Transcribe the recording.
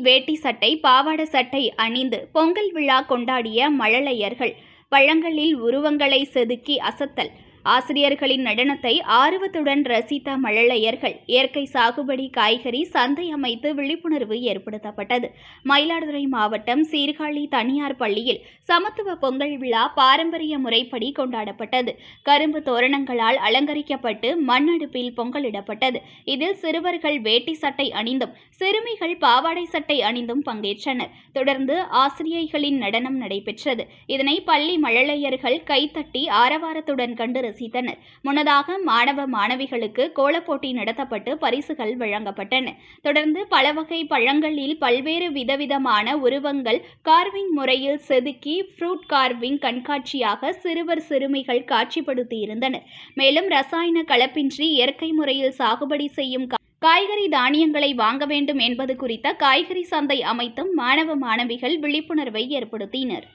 வேட்டி சட்டை பாவாட சட்டை அணிந்து பொங்கல் விழா கொண்டாடிய மழலையர்கள். பழங்களில் உருவங்களை செதுக்கி அசத்தல். ஆசிரியர்களின் நடனத்தை ஆர்வத்துடன் ரசித்த மழலையர்கள் இயற்கை சாகுபடி காய்கறி சந்தை அமைத்து விழிப்புணர்வு ஏற்படுத்தப்பட்டது. மயிலாடுதுறை மாவட்டம் சீர்காழி தனியார் பள்ளியில் சமத்துவ பொங்கல் விழா பாரம்பரிய முறைப்படி கொண்டாடப்பட்டது. கரும்பு தோரணங்களால் அலங்கரிக்கப்பட்டு மண்ணடுப்பில் பொங்கலிடப்பட்டது. இதில் சிறுவர்கள் வேட்டி சட்டை அணிந்தும் சிறுமிகள் பாவாடை சட்டை அணிந்தும் பங்கேற்றனர். தொடர்ந்து ஆசிரியைகளின் நடனம் நடைபெற்றது. இதனை பள்ளி மழலையர்கள் கைத்தட்டி ஆரவாரத்துடன் கண்டு ரசித்தனர் முன்னதாக மாணவ மாணவிகளுக்கு கோலப்போட்டி நடத்தப்பட்டு பரிசுகள் வழங்கப்பட்டன. தொடர்ந்து பல வகை பழங்களில் பல்வேறு விதவிதமான உருவங்கள் கார்விங் முறையில் செதுக்கி ஃப்ரூட் கார்விங் கண்காட்சியாக சிறுவர் சிறுமிகள் காட்சிப்படுத்தியிருந்தனர் மேலும் ரசாயன கலப்பின்றி இயற்கை முறையில் சாகுபடி செய்யும் காய்கறி தானியங்களை வாங்க வேண்டும் என்பது குறித்த காய்கறி சந்தை அமைத்தும் மாணவ மாணவிகள் விழிப்புணர்வை ஏற்படுத்தினர்.